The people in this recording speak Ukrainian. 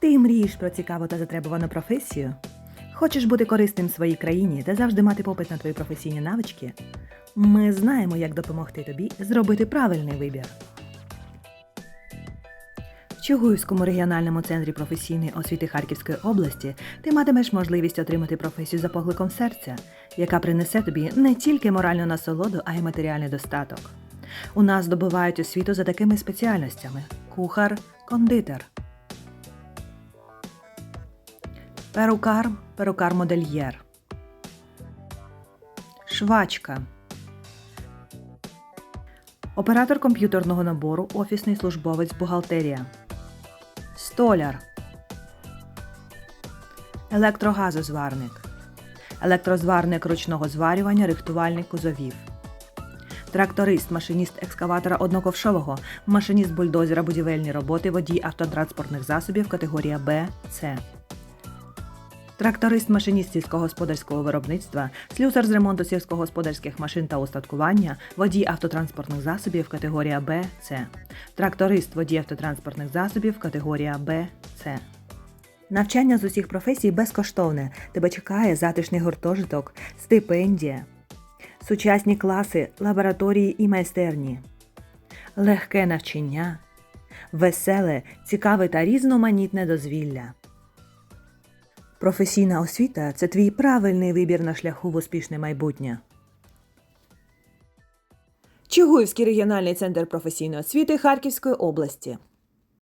Ти мрієш про цікаву та затребувану професію? Хочеш бути корисним в своїй країні та завжди мати попит на твої професійні навички? Ми знаємо, як допомогти тобі зробити правильний вибір. В Чугуївському регіональному центрі професійної освіти Харківської області ти матимеш можливість отримати професію за покликом серця, яка принесе тобі не тільки моральну насолоду, а й матеріальний достаток. У нас здобувають освіту за такими спеціальностями: кухар, кондитер, перукар, перукар-модельєр, швачка, оператор комп'ютерного набору, офісний службовець бухгалтерія, столяр, електрогазозварник, електрозварник ручного зварювання, рихтувальник кузовів. Тракторист, машиніст екскаватора одноковшового, машиніст бульдозера будівельні роботи, водій автотранспортних засобів категорія Б, С. Тракторист, машиніст сільськогосподарського виробництва, слюсар з ремонту сільськогосподарських машин та устаткування, водій автотранспортних засобів категорія Б, С. Тракторист, водій автотранспортних засобів категорія Б, С. Навчання з усіх професій безкоштовне. Тебе чекає затишний гуртожиток, стипендія, сучасні класи, лабораторії і майстерні, легке навчання, веселе, цікаве та різноманітне дозвілля. Професійна освіта це твій правильний вибір на шляху в успішне майбутнє. Чугуївський регіональний центр професійної освіти Харківської області.